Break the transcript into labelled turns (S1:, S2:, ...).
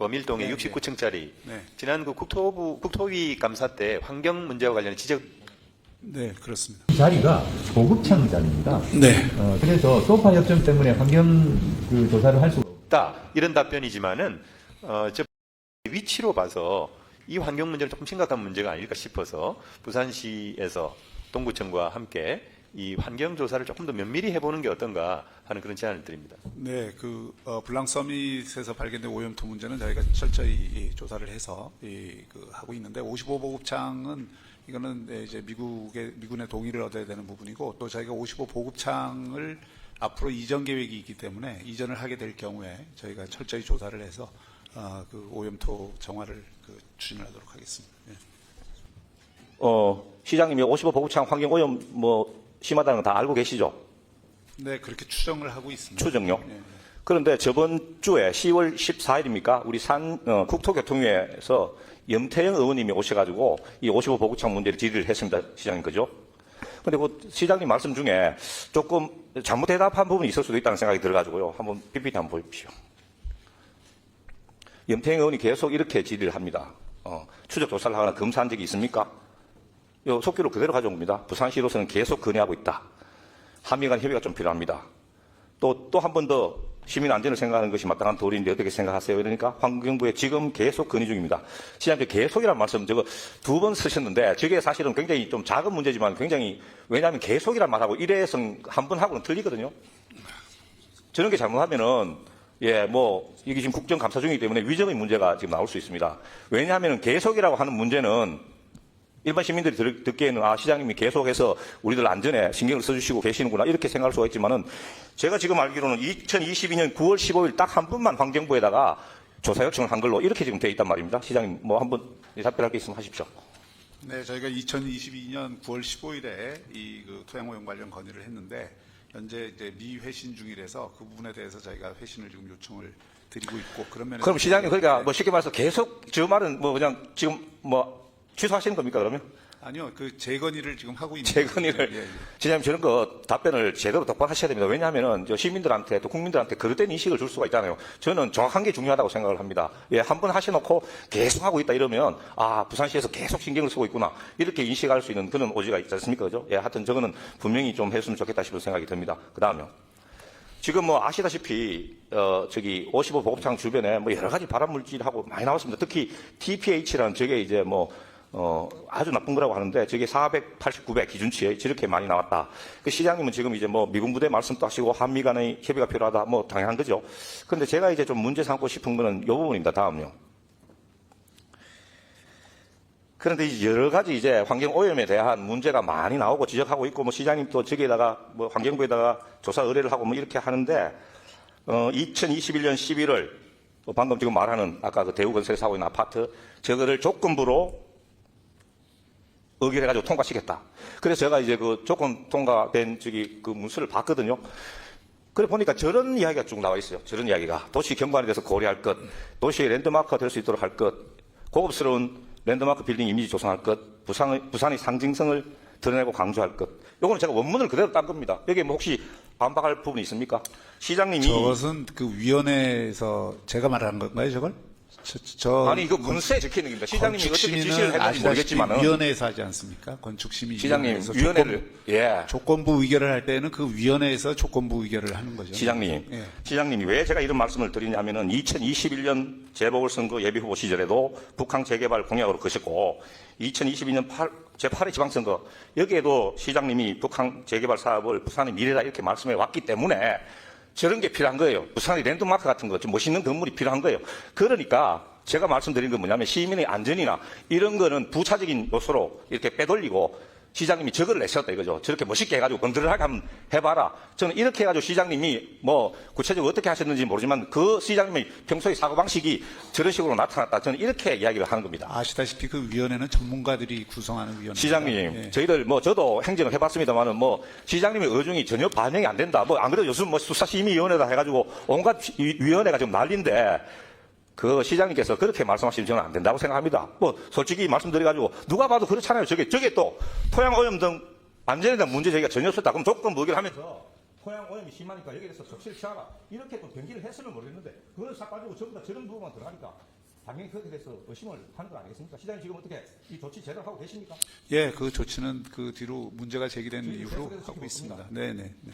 S1: 범일동의
S2: 네, 네.
S1: 69층짜리
S2: 네.
S1: 지난 그 국토부 국토위 감사 때 환경 문제와 관련 지적
S2: 네, 그렇습니다.
S3: 이 자리가 보급창 자리입니다.
S2: 네.
S3: 어, 그래서 소파 협정 때문에 환경 그 조사를 할 수가
S1: 없다 이런 답변이지만은 어, 저 위치로 봐서 이 환경 문제는 조금 심각한 문제가 아닐까 싶어서 부산시에서 동구청과 함께 이 환경 조사를 조금 더 면밀히 해보는 게 어떤가 하는 그런 제안을 드립니다.
S2: 네, 그 어, 블랑 서밋에서 발견된 오염토 문제는 저희가 철저히 이 조사를 해서 이, 그 하고 있는데 55보급창은 이거는 네, 이제 미국의 미군의 동의를 얻어야 되는 부분이고 또 저희가 55보급창을 앞으로 이전 계획이 있기 때문에 이전을 하게 될 경우에 저희가 철저히 조사를 해서 어, 그 오염토 정화를 그 추진하도록 하겠습니다. 예.
S4: 어, 시장님이 55 보급창 환경 오염 뭐 심하다는 거 다 알고 계시죠?
S2: 네, 그렇게 추정을 하고 있습니다.
S4: 추정요.
S2: 예.
S4: 그런데 저번 주에 10월 14일입니까? 우리 산 어, 국토교통위에서 염태영 의원님이 오셔가지고 이 55 보급창 문제를 질의를 했습니다, 시장님 그죠? 근데 그 시장님 말씀 중에 조금 잘못 대답한 부분이 있을 수도 있다는 생각이 들어가지고요. 한번 PPT 한번 보십시오. 염태영 의원이 계속 이렇게 질의를 합니다. 어, 추적 조사를 하거나 검사한 적이 있습니까? 요 속기로 그대로 가져옵니다. 부산시로서는 계속 건의하고 있다. 한미 간 협의가 좀 필요합니다. 또, 또 한 번 더 시민 안전을 생각하는 것이 마땅한 도리인데 어떻게 생각하세요? 이러니까 환경부에 지금 계속 건의 중입니다. 시장님 계속이란 말씀 저거 두 번 쓰셨는데 저게 사실은 굉장히 좀 작은 문제지만 굉장히 왜냐하면 계속이란 말하고 일회성 한 번 하고는 틀리거든요. 저런 게 잘못하면은 예, 뭐 이게 지금 국정감사 중이기 때문에 위정의 문제가 지금 나올 수 있습니다. 왜냐하면 계속이라고 하는 문제는 일반 시민들이 들- 듣기에는 아 시장님이 계속해서 우리들 안전에 신경을 써주시고 계시는구나 이렇게 생각할 수가 있지만은 제가 지금 알기로는 2022년 9월 15일 딱 한 번만 환경부에다가 조사 요청을 한 걸로 이렇게 지금 돼 있단 말입니다. 시장님 뭐 한번 답변할 게 있으면 하십시오.
S2: 네, 저희가 2022년 9월 15일에 이 그 토양오염 관련 건의를 했는데 현재 이제 미회신 중이라서 그 부분에 대해서 저희가 회신을 지금 요청을 드리고 있고 그런 면에서
S4: 그럼 시장님 그러니까
S2: 네.
S4: 뭐 쉽게 말해서 계속 저 말은 뭐 그냥 지금 뭐 취소하시는 겁니까 그러면?
S2: 아니요, 그 재건의를 지금 하고 있는
S4: 재건의를
S2: 예, 예.
S4: 시장님 저런 거 답변을 제대로 똑바로 하셔야 됩니다. 왜냐하면은 저 시민들한테 또 국민들한테 그릇된 인식을 줄 수가 있잖아요. 저는 정확한 게 중요하다고 생각을 합니다. 예, 한 번 하셔놓고 계속 하고 있다 이러면 아 부산시에서 계속 신경을 쓰고 있구나 이렇게 인식할 수 있는 그런 오지가 있지 않습니까, 그죠? 예, 하여튼 저거는 분명히 좀 했으면 좋겠다 싶은 생각이 듭니다. 그 다음에 지금 뭐 아시다시피 어 저기 55 보급창 주변에 뭐 여러 가지 발암 물질하고 많이 나왔습니다. 특히 TPH라는 저게 이제 뭐 어, 아주 나쁜 거라고 하는데 저게 489배 기준치에 저렇게 많이 나왔다. 그 시장님은 지금 이제 뭐 미군 부대 말씀도 하시고 한미 간의 협의가 필요하다. 뭐 당연한 거죠. 그런데 제가 이제 좀 문제 삼고 싶은 거는 이 부분입니다. 다음요. 그런데 여러 가지 이제 환경 오염에 대한 문제가 많이 나오고 지적하고 있고 뭐 시장님 또 저기에다가 뭐 환경부에다가 조사 의뢰를 하고 뭐 이렇게 하는데 어 2021년 11월 뭐 방금 지금 말하는 아까 그 대우건설에서 하고 있는 아파트 저거를 조건부로 의결해가지고 통과시켰다. 그래서 제가 이제 그 조건 통과된 저기 그 문서를 봤거든요. 그래 보니까 저런 이야기가 쭉 나와 있어요. 저런 이야기가 도시 경관에 대해서 고려할 것, 도시의 랜드마크가 될 수 있도록 할 것, 고급스러운 랜드마크 빌딩 이미지 조성할 것, 부산의, 부산의 상징성을 드러내고 강조할 것. 요거는 제가 원문을 그대로 딴 겁니다. 여기에 뭐 혹시 반박할 부분이 있습니까? 시장님이
S2: 저것은 그 위원회에서 제가 말하는 건가요, 저걸? 저, 저
S4: 아니 이거 문서에 적혀 있는 겁니다. 시장님이 어떻게 지시를 했는지 모르겠지만은
S2: 위원회에서 하지 않습니까? 건축심의
S4: 시장님 위원회를 예
S2: 조건, 부 의결을 할 때는 그 위원회에서 조건부 의결을 하는 거죠.
S4: 시장님,
S2: 예.
S4: 시장님이 왜 제가 이런 말씀을 드리냐면은 2021년 재보궐선거 예비후보 시절에도 북한 재개발 공약으로 거셨고 2022년 8, 제8회 지방선거 여기에도 시장님이 북한 재개발 사업을 부산의 미래다 이렇게 말씀해 왔기 때문에 저런 게 필요한 거예요. 부산의 랜드마크 같은 거, 좀 멋있는 건물이 필요한 거예요. 그러니까 제가 말씀드린 건 뭐냐면 시민의 안전이나 이런 거는 부차적인 요소로 이렇게 빼돌리고 시장님이 저걸 내셨다 이거죠. 저렇게 멋있게 해가지고 건드르하게 한번 해봐라. 저는 이렇게 해가지고 시장님이 뭐 구체적으로 어떻게 하셨는지 모르지만 그 시장님의 평소의 사고방식이 저런 식으로 나타났다. 저는 이렇게 이야기를 하는 겁니다.
S2: 아시다시피 그 위원회는 전문가들이 구성하는 위원회.
S4: 시장님,
S2: 예.
S4: 저희들 뭐 저도 행정을 해봤습니다만은 뭐 시장님의 의중이 전혀 반영이 안 된다. 뭐 안 그래도 요즘 뭐 수사심의위원회다 해가지고 온갖 위- 위원회가 지금 난리인데 그 시장님께서 그렇게 말씀하시면 저는 안 된다고 생각합니다. 뭐 솔직히 말씀드려가지고 누가 봐도 그렇잖아요. 저게 저게 또 토양 오염 등 안전에 대한 문제 제기가 전혀 없었다. 그럼 조건 무결하면서 토양 오염이 심하니까 여기에 대해서 적시를 취하라. 이렇게 또 변기를 했으면 모르겠는데 그걸 싹 가지고 전부 다 저런 부분만 들어가니까 당연히 그렇게 돼서 의심을 하는 거 아니겠습니까? 시장님 지금 어떻게 이 조치 제대로 하고 계십니까?
S2: 예, 그 조치는 그 뒤로 문제가 제기된 이후로 하고 있습니다.
S4: 없습니다.
S2: 네, 네, 네.